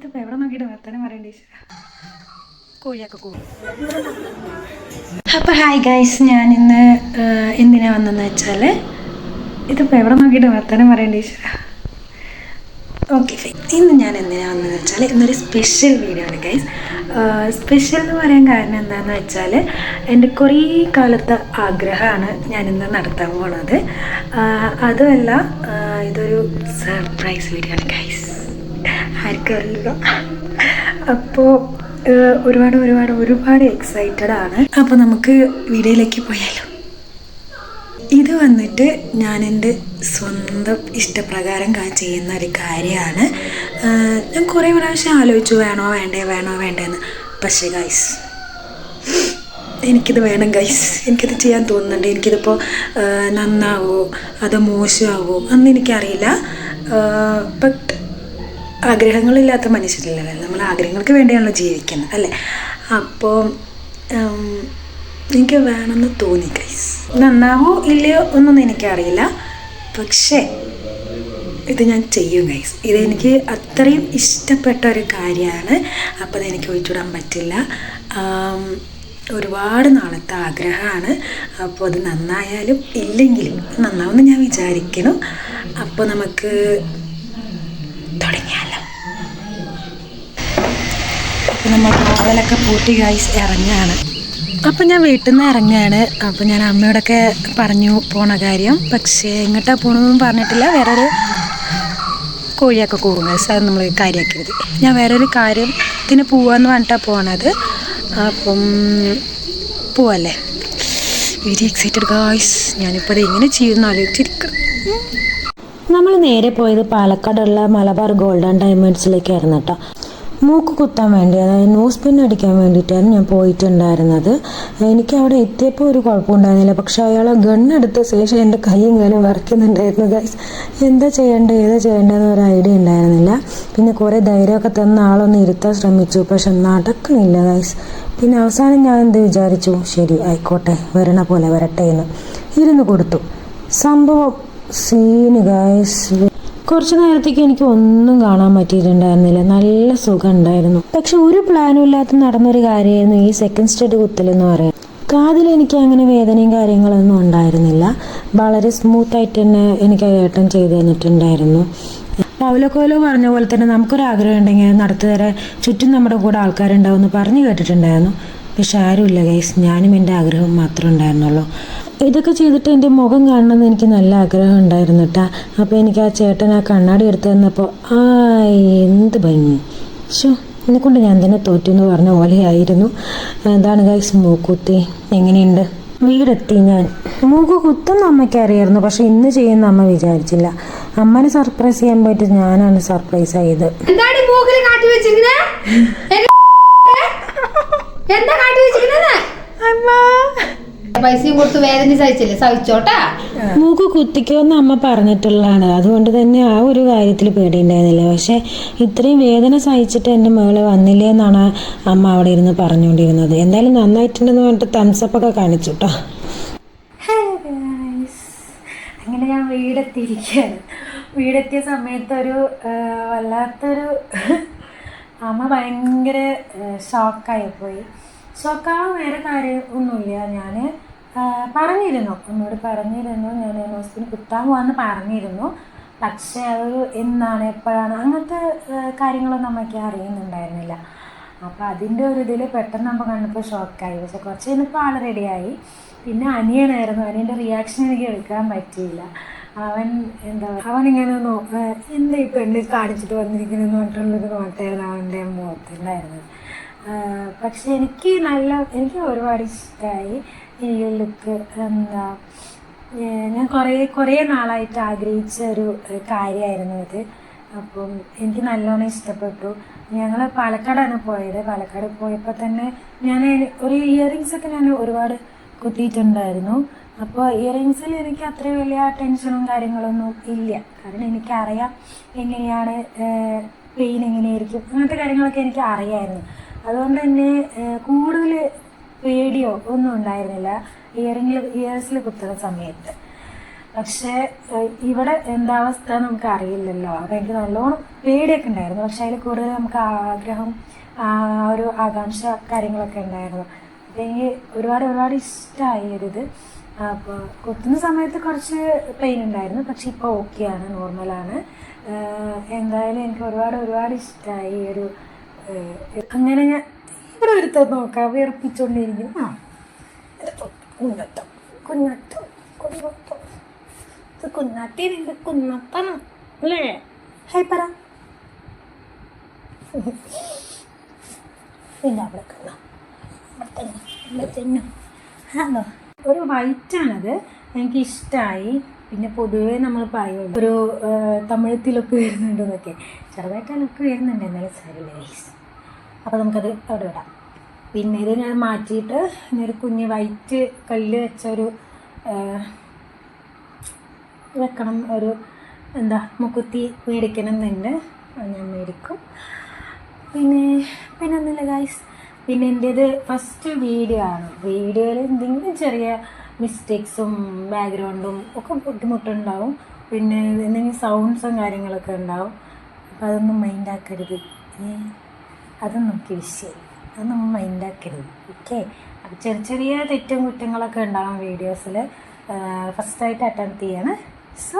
ഇതിപ്പോൾ എവിടെ നോക്കിയിട്ട് വർത്തമാനം പറയണ്ടേ കോഴിയൊക്കെ കൂടും അപ്പോൾ ഹായ് ഗൈസ് ഞാൻ ഇന്ന് എന്തിനാ വന്നതെന്ന് വെച്ചാൽ ഇതിപ്പോൾ എവിടെ നോക്കിയിട്ട് വർത്തമാനം പറയണ്ടേ ഓക്കെ ഇന്ന് ഞാൻ എന്തിനാ വന്നതെന്ന് വെച്ചാൽ ഇന്നൊരു സ്പെഷ്യൽ വീഡിയോ ആണ് ഗൈസ് സ്പെഷ്യൽ എന്ന് പറയാൻ കാരണം എന്താണെന്ന് വെച്ചാൽ എന്റെ കുറേ കാലത്തെ ആഗ്രഹമാണ് ഞാനിന്ന് നടത്താൻ പോണത്. അതുമല്ല ഇതൊരു സർപ്രൈസ് വീഡിയോ ആണ് ഗൈസ് അറിയില്ല അപ്പോൾ ഒരുപാട് ഒരുപാട് ഒരുപാട് എക്സൈറ്റഡ് ആണ്. അപ്പോൾ നമുക്ക് വീഡിയോയിലേക്ക് പോയാലോ? ഇത് വന്നിട്ട് ഞാൻ എന്റെ സ്വന്തം ഇഷ്ടപ്രകാരം ചെയ്യുന്ന ഒരു കാര്യമാണ്. ഞാൻ കുറേ പ്രാവശ്യം ആലോചിച്ചു വേണോ വേണ്ടേ വേണോ വേണ്ടേന്ന്. പക്ഷേ ഗൈസ് എനിക്കിത് വേണം ഗൈസ് എനിക്കിത് ചെയ്യാൻ തോന്നുന്നുണ്ട്. എനിക്കിതിപ്പോൾ നന്നാവോ അതോ മോശമാവോ അന്ന് എനിക്കറിയില്ല. ബട്ട് ആഗ്രഹങ്ങളില്ലാത്ത മനുഷ്യരില്ലല്ലോ. നമ്മൾ ആഗ്രഹങ്ങൾക്ക് വേണ്ടിയാണല്ലോ ജീവിക്കുന്നത് അല്ലേ? അപ്പോൾ എനിക്ക് വേണമെന്ന് തോന്നി ഗൈസ് നന്നാവോ ഇല്ലയോ ഒന്നും എനിക്കറിയില്ല. പക്ഷേ ഇത് ഞാൻ ചെയ്യും ഗൈസ് ഇതെനിക്ക് അത്രയും ഇഷ്ടപ്പെട്ട ഒരു കാര്യമാണ്. അപ്പോൾ അതെനിക്ക് ഒഴിച്ചുവിടാൻ പറ്റില്ല. ഒരുപാട് നാളത്തെ ആഗ്രഹമാണ്. അപ്പോൾ അത് നന്നായാലും ഇല്ലെങ്കിലും നന്നാവുമെന്ന് ഞാൻ വിചാരിക്കണം അപ്പോൾ നമുക്ക് തുടങ്ങിയാലോ അപ്പോൾ വാതിലൊക്കെ പൂട്ടി ഗൈസ് ഇറങ്ങുകയാണ് അപ്പം ഞാൻ വീട്ടിൽ നിന്ന് ഇറങ്ങുകയാണ് അപ്പം ഞാൻ അമ്മയോടൊക്കെ പറഞ്ഞു പോണ കാര്യം. പക്ഷേ എങ്ങോട്ടാണ് പോകണമെന്നും പറഞ്ഞിട്ടില്ല. വേറൊരു കോഴിയൊക്കെ കൂടും ഗൈസ് അത് നമ്മൾ കാര്യമാക്കരുത് ഞാൻ വേറൊരു കാര്യത്തിന് പോവാന്ന് പറഞ്ഞിട്ടാണ് പോണത്. അപ്പം പോവല്ലേ? വെരി എക്സൈറ്റഡ് ഗായ്സ് ഞാനിപ്പോൾ അത് എങ്ങനെ ചെയ്യുമെന്ന് ആലോചിച്ചിരിക്കണം നമ്മൾ നേരെ പോയത് പാലക്കാടുള്ള മലബാർ ഗോൾഡൻ ഡയമണ്ട്സിലേക്കായിരുന്നു കേട്ടോ. മൂക്ക് കുത്താൻ വേണ്ടി അതായത് നോസ് പിൻ അടിക്കാൻ വേണ്ടിയിട്ടാണ് ഞാൻ പോയിട്ടുണ്ടായിരുന്നത്. എനിക്ക് അവിടെ എത്തിയപ്പോൾ ഒരു കുഴപ്പമുണ്ടായിരുന്നില്ല. പക്ഷെ അയാൾ ഗണ്ണെടുത്ത ശേഷം എന്റെ കൈയും കാലും വരയ്ക്കുന്നുണ്ടായിരുന്നു ഗൈസ് എന്താ ചെയ്യേണ്ടത് ഏതാ ചെയ്യേണ്ടതെന്ന് ഒരു ഐഡിയ ഉണ്ടായിരുന്നില്ല. പിന്നെ കുറേ ധൈര്യമൊക്കെ തന്ന ആളൊന്ന് ഇരുത്താൻ ശ്രമിച്ചു. പക്ഷെ നടക്കണില്ല ഗൈസ് പിന്നെ അവസാനം ഞാൻ എന്ത് വിചാരിച്ചു? ശരി ആയിക്കോട്ടെ വരണ പോലെ വരട്ടെ എന്ന് ഇരുന്ന് കൊടുത്തു. സംഭവം സീന് ഗൈസ് കുറച്ച് നേരത്തേക്ക് എനിക്ക് ഒന്നും കാണാൻ പറ്റിയിട്ടുണ്ടായിരുന്നില്ല. നല്ല സുഖം ഉണ്ടായിരുന്നു പക്ഷെ ഒരു പ്ലാനും ഇല്ലാത്ത നടന്നൊരു കാര്യമായിരുന്നു ഈ സെക്കൻഡ് സ്റ്റെഡ് കുത്തലെന്ന് പറയാം കാതിൽ എനിക്ക് അങ്ങനെ വേദനയും കാര്യങ്ങളൊന്നും ഉണ്ടായിരുന്നില്ല. വളരെ സ്മൂത്ത് ആയിട്ട് തന്നെ എനിക്ക് ഏട്ടൻ ചെയ്തു തന്നിട്ടുണ്ടായിരുന്നു. പൗലക്കോലോ പറഞ്ഞ പോലെ തന്നെ നമുക്കൊരു ആഗ്രഹം ഉണ്ടെങ്കിൽ നടത്തു ചുറ്റും നമ്മുടെ കൂടെ ആൾക്കാരുണ്ടാവും എന്ന് പറഞ്ഞു കേട്ടിട്ടുണ്ടായിരുന്നു. പക്ഷെ ആരുമില്ല ഗൈസ് ഞാനും എന്റെ ആഗ്രഹം മാത്രമേ ഉണ്ടായിരുന്നുള്ളൂ. ഇതൊക്കെ ചെയ്തിട്ട് എന്റെ മുഖം കാണണമെന്ന് എനിക്ക് നല്ല ആഗ്രഹം ഉണ്ടായിരുന്നു കേട്ടാ അപ്പോൾ എനിക്ക് ആ ചേട്ടൻ ആ കണ്ണാടി എടുത്തു തന്നപ്പോൾ ആ എന്ത് ഭംഗി. ഷോ എന്നെക്കൊണ്ട് ഞാൻ തന്നെ തോറ്റു എന്ന് പറഞ്ഞ പോലെയായിരുന്നു എന്താണ് ഗൈസ് മൂക്കുത്തി? എങ്ങനെയുണ്ട്? വീടെത്തി ഞാൻ. മൂക്ക് കുത്തുന്ന അമ്മയ്ക്ക് അറിയായിരുന്നു പക്ഷെ ഇന്ന് ചെയ്യുന്ന അമ്മ വിചാരിച്ചില്ല. അമ്മനെ സർപ്രൈസ് ചെയ്യാൻ പോയിട്ട് ഞാനാണ് സർപ്രൈസ് ആയത്. എന്താണ് മൂക്കിൽ കാട്ടി വെച്ചിരിക്കുന്നെ? എന്താ കാട്ടി വെച്ചിരിക്കുന്നത് പൈസയും കൊടുത്ത് വേദന സഹിച്ചില്ലേ? സഹിച്ചോട്ടാ. മൂക്ക് കുത്തിക്കുമെന്ന് അമ്മ പറഞ്ഞിട്ടുള്ളതാണ്. അതുകൊണ്ട് തന്നെ ആ ഒരു കാര്യത്തിൽ പേടിയുണ്ടായിരുന്നില്ല. പക്ഷെ ഇത്രയും വേദന സഹിച്ചിട്ട് എന്റെ മകളെ വന്നില്ലേ എന്നാണ് അമ്മ അവിടെ ഇരുന്ന് പറഞ്ഞുകൊണ്ടിരുന്നത്. എന്തായാലും നന്നായിട്ടുണ്ടെന്ന് പറഞ്ഞിട്ട് തംസപ്പ് ഒക്കെ കാണിച്ചുട്ടോ അങ്ങനെ ഞാൻ വീടെത്തിയിരിക്കുകയാണ്. വീടെത്തിയ സമയത്തൊരു വല്ലാത്തൊരു അമ്മ ഭയങ്കര ഷോക്കായി പോയി. ഷോക്കാവാൻ വേറെ കാര്യം ഒന്നുമില്ല ഞാൻ പറഞ്ഞിരുന്നു. എന്നോട് പറഞ്ഞിരുന്നു. ഞാൻ ഹോസ്പിറ്റലിൽ കുത്താൻ പോകാമെന്ന് പറഞ്ഞിരുന്നു. പക്ഷേ അത് എന്നാണ് എപ്പോഴാണ്? അങ്ങനത്തെ കാര്യങ്ങളൊന്നും അമ്മയ്ക്ക് അറിയുന്നുണ്ടായിരുന്നില്ല. അപ്പോൾ അതിന്റെ ഒരു ഇതിൽ പെട്ടെന്ന് നമ്മൾ കണ്ടപ്പോൾ ഷോക്കായി. പക്ഷെ കുറച്ച് കഴിഞ്ഞപ്പോൾ ആൾ റെഡിയായി. പിന്നെ അനിയനായിരുന്നു. അനിയന്റെ റിയാക്ഷൻ എനിക്ക് എടുക്കാൻ പറ്റിയില്ല. അവൻ എന്താ അവൻ ഇങ്ങനെ എന്താ ഈ പെണ്ണിൽ കാണിച്ചിട്ട് വന്നിരിക്കുന്നതെന്ന് പറഞ്ഞിട്ടുള്ളൊരു നോട്ടായിരുന്നു അവന്റെ മുഖത്തുണ്ടായിരുന്നത്. പക്ഷെ എനിക്ക് നല്ല എനിക്ക് ഒരുപാട് ഇഷ്ടമായി ഈ ലുക്ക് എന്താ ഞാൻ കുറേ കുറേ നാളായിട്ട് ആഗ്രഹിച്ച ഒരു കാര്യമായിരുന്നു ഇത്. അപ്പം എനിക്ക് നല്ലോണം ഇഷ്ടപ്പെട്ടു. ഞങ്ങൾ പാലക്കാടാണ് പോയത്. പാലക്കാട് പോയപ്പോൾ തന്നെ ഞാൻ ഒരു ഇയറിങ്സ് ഒക്കെ ഞാൻ ഒരുപാട് കുത്തിയിട്ടുണ്ടായിരുന്നു. അപ്പോൾ ഇയറിങ്സിൽ എനിക്ക് അത്ര വലിയ ടെൻഷനും കാര്യങ്ങളൊന്നും ഇല്ല. കാരണം എനിക്കറിയാം എങ്ങനെയാണ് പെയിൻ എങ്ങനെയായിരിക്കും. അങ്ങനത്തെ കാര്യങ്ങളൊക്കെ എനിക്ക് അറിയായിരുന്നു. അതുകൊണ്ട് തന്നെ കൂടുതൽ പേടിയോ ഒന്നും ഉണ്ടായിരുന്നില്ല ഇയറിങ്ങിൽ ഇയേഴ്സിൽ കുത്തുന്ന സമയത്ത്. പക്ഷേ ഇവിടെ എന്താ അവസ്ഥ നമുക്ക് അറിയില്ലല്ലോ. അപ്പം എനിക്ക് നല്ലോണം പേടിയൊക്കെ ഉണ്ടായിരുന്നു. പക്ഷെ അതിൽ കൂടുതൽ നമുക്ക് ആഗ്രഹം ഒരു ആകാംക്ഷ കാര്യങ്ങളൊക്കെ ഉണ്ടായിരുന്നു. അപ്പം എനിക്ക് ഒരുപാട് ഒരുപാട് ഇഷ്ടമായി ഒരിത് അപ്പോൾ കുത്തുന്ന സമയത്ത് കുറച്ച് പെയിൻ ഉണ്ടായിരുന്നു. പക്ഷെ ഇപ്പോൾ ഓക്കെയാണ് നോർമലാണ് എന്തായാലും എനിക്ക് ഒരുപാട് ഒരുപാട് ഇഷ്ടമായി ഒരു അങ്ങനെ ഇവിടെ ഒരുത്ത നോക്കാം. വിറപ്പിച്ചുകൊണ്ടിരിക്കും ആ കുഞ്ഞത്തം. കുഞ്ഞത്തം. കുഞ്ഞത്തം. ഇത് കുഞ്ഞാത്തി ഇത് കുഞ്ഞത്തണം അല്ലേ? ഹായ് പറ. പിന്നെ അവിടെ ഹലോ ഒരു വൈറ്റാണത്. എനിക്ക് ഇഷ്ടമായി പിന്നെ പൊതുവേ നമ്മൾ പറയുള്ളൂ ഒരു തമിഴത്തിൽ എന്നൊക്കെ വരുന്നുണ്ടെന്നൊക്കെ. ചെറുതായിട്ട് ലുക്ക് വരുന്നുണ്ട്. എന്നാലും സാരി ഗൈസ് അപ്പോൾ നമുക്കത് അവിടെ വിടാം പിന്നെ ഇത് ഞാൻ മാറ്റിയിട്ട് ഇന്നൊരു കുഞ്ഞ് വൈറ്റ് കല്ല് വെച്ച ഒരു വെക്കണം. ഒരു എന്താ മുക്കുത്തി മേടിക്കണം എന്നുണ്ട് ഞാൻ മേടിക്കും. പിന്നെ പിന്നെ ഒന്നുമില്ല ഗൈസ് പിന്നെ എന്റേത് ഫസ്റ്റ് വീഡിയോ ആണ്. വീഡിയോയിൽ എന്തെങ്കിലും ചെറിയ മിസ്റ്റേക്സും ബാക്ക്ഗ്രൗണ്ടും ഒക്കെ ബുദ്ധിമുട്ടുണ്ടാവും. പിന്നെ എന്തെങ്കിലും സൗണ്ട്സും കാര്യങ്ങളൊക്കെ ഉണ്ടാവും. അപ്പം അതൊന്നും മൈൻഡാക്കരുത് ഏ അതൊന്നും നമുക്ക് വിഷയം അതൊന്നും മൈൻഡാക്കരുത് ഓക്കെ? അപ്പം ചെറിയ ചെറിയ തെറ്റും കുറ്റങ്ങളൊക്കെ ഉണ്ടാവും വീഡിയോസിൽ ഫസ്റ്റായിട്ട് അറ്റംപ്റ്റ് ചെയ്യാണ്. സോ